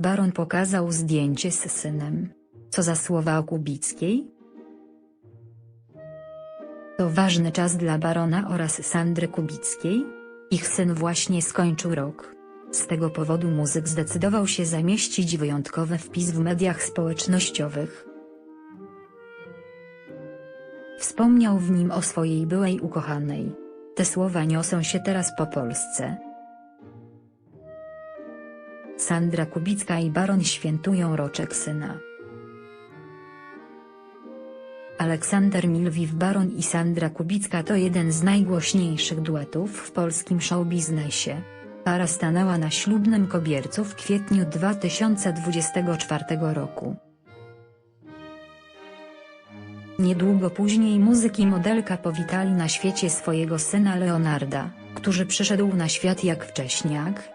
Baron pokazał zdjęcie z synem. Co za słowa o Kubickiej? To ważny czas dla Barona oraz Sandry Kubickiej. Ich syn właśnie skończył rok. Z tego powodu muzyk zdecydował się zamieścić wyjątkowy wpis w mediach społecznościowych. Wspomniał w nim o swojej byłej ukochanej. Te słowa niosą się teraz po Polsce. Sandra Kubicka i Baron świętują roczek syna. Aleksander Milwiw Baron i Sandra Kubicka to jeden z najgłośniejszych duetów w polskim showbiznesie. Para stanęła na ślubnym kobiercu w kwietniu 2024 roku. Niedługo później muzyk i modelka powitali na świecie swojego syna Leonarda, który przyszedł na świat jak wcześniak.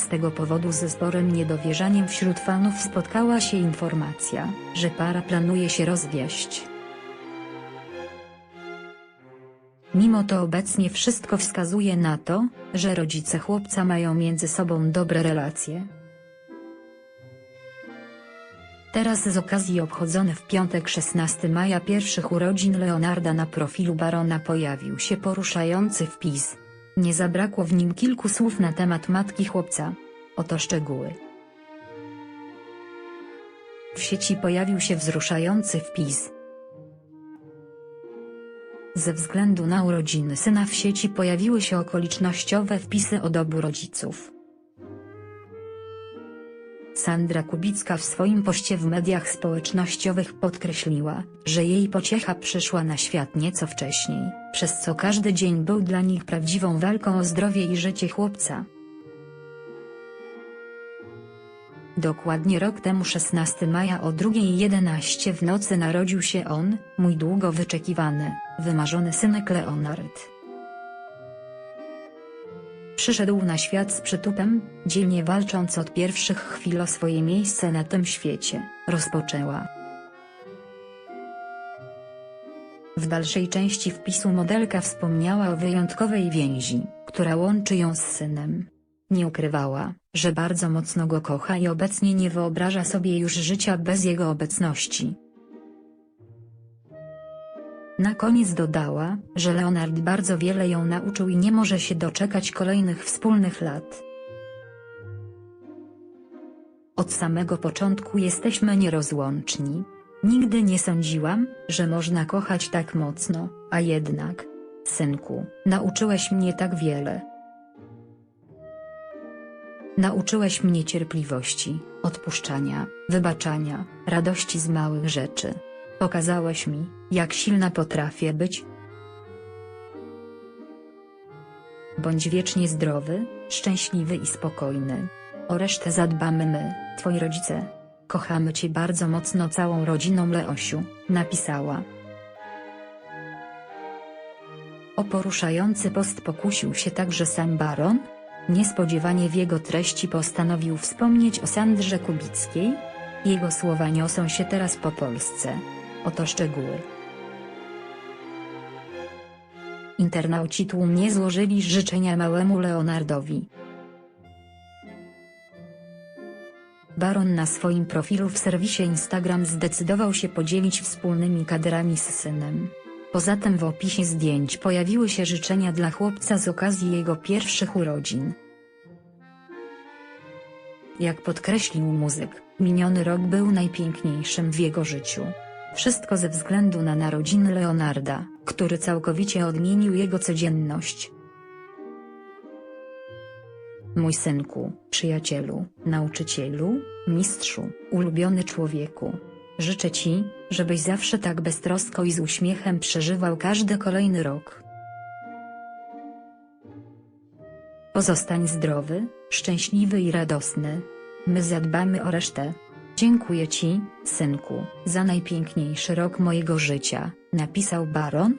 Z tego powodu ze sporym niedowierzaniem wśród fanów spotkała się informacja, że para planuje się rozwieść. Mimo to obecnie wszystko wskazuje na to, że rodzice chłopca mają między sobą dobre relacje. Teraz z okazji obchodzony w piątek 16 maja pierwszych urodzin Leonarda na profilu Barona pojawił się poruszający wpis. Nie zabrakło w nim kilku słów na temat matki chłopca. Oto szczegóły. W sieci pojawił się wzruszający wpis. Ze względu na urodziny syna w sieci pojawiły się okolicznościowe wpisy od obu rodziców. Sandra Kubicka w swoim poście w mediach społecznościowych podkreśliła, że jej pociecha przyszła na świat nieco wcześniej, przez co każdy dzień był dla nich prawdziwą walką o zdrowie i życie chłopca. Dokładnie rok temu 16 maja o 2.11 w nocy narodził się on, mój długo wyczekiwany, wymarzony synek Leonard. Przyszedł na świat z przytupem, dzielnie walcząc od pierwszych chwil o swoje miejsce na tym świecie, rozpoczęła. W dalszej części wpisu modelka wspomniała o wyjątkowej więzi, która łączy ją z synem. Nie ukrywała, że bardzo mocno go kocha i obecnie nie wyobraża sobie już życia bez jego obecności. Na koniec dodała, że Leonard bardzo wiele ją nauczył i nie może się doczekać kolejnych wspólnych lat. Od samego początku jesteśmy nierozłączni. Nigdy nie sądziłam, że można kochać tak mocno, a jednak, synku, nauczyłeś mnie tak wiele. Nauczyłeś mnie cierpliwości, odpuszczania, wybaczania, radości z małych rzeczy. Pokazałeś mi, jak silna potrafię być. Bądź wiecznie zdrowy, szczęśliwy i spokojny. O resztę zadbamy my, twoi rodzice. Kochamy cię bardzo mocno całą rodziną Leosiu, napisała. O poruszający post pokusił się także sam baron? Niespodziewanie w jego treści postanowił wspomnieć o Sandrze Kubickiej. Jego słowa niosą się teraz po Polsce. Oto szczegóły. Internauci tłumnie złożyli życzenia małemu Leonardowi. Baron na swoim profilu w serwisie Instagram zdecydował się podzielić wspólnymi kadrami z synem. Poza tym w opisie zdjęć pojawiły się życzenia dla chłopca z okazji jego pierwszych urodzin. Jak podkreślił muzyk, miniony rok był najpiękniejszym w jego życiu. Wszystko ze względu na narodziny Leonarda, który całkowicie odmienił jego codzienność. Mój synku, przyjacielu, nauczycielu, mistrzu, ulubiony człowieku. Życzę ci, żebyś zawsze tak beztrosko i z uśmiechem przeżywał każdy kolejny rok. Pozostań zdrowy, szczęśliwy i radosny. My zadbamy o resztę. Dziękuję ci, synku, za najpiękniejszy rok mojego życia, napisał baron.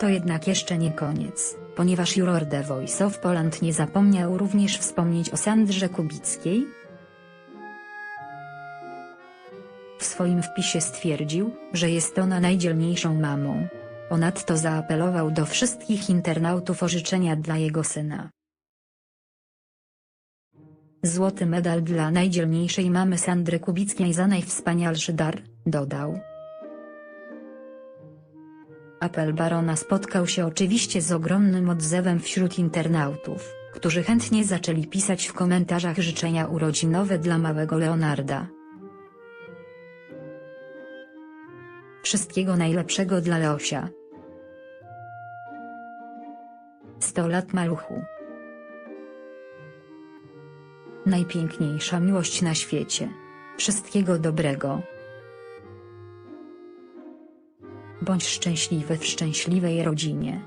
To jednak jeszcze nie koniec, ponieważ juror The Voice of Poland nie zapomniał również wspomnieć o Sandrze Kubickiej. W swoim wpisie stwierdził, że jest ona najdzielniejszą mamą. Ponadto zaapelował do wszystkich internautów o życzenia dla jego syna. Złoty medal dla najdzielniejszej mamy Sandry Kubickiej za najwspanialszy dar, dodał. Apel barona spotkał się oczywiście z ogromnym odzewem wśród internautów, którzy chętnie zaczęli pisać w komentarzach życzenia urodzinowe dla małego Leonarda. Wszystkiego najlepszego dla Leosia. 100 lat maluchu. Najpiękniejsza miłość na świecie. Wszystkiego dobrego. Bądź szczęśliwy w szczęśliwej rodzinie.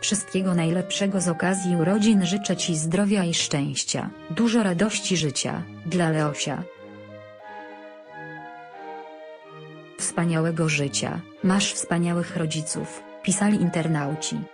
Wszystkiego najlepszego z okazji urodzin życzę Ci zdrowia i szczęścia, dużo radości życia, dla Leosia. Wspaniałego życia, masz wspaniałych rodziców, pisali internauci.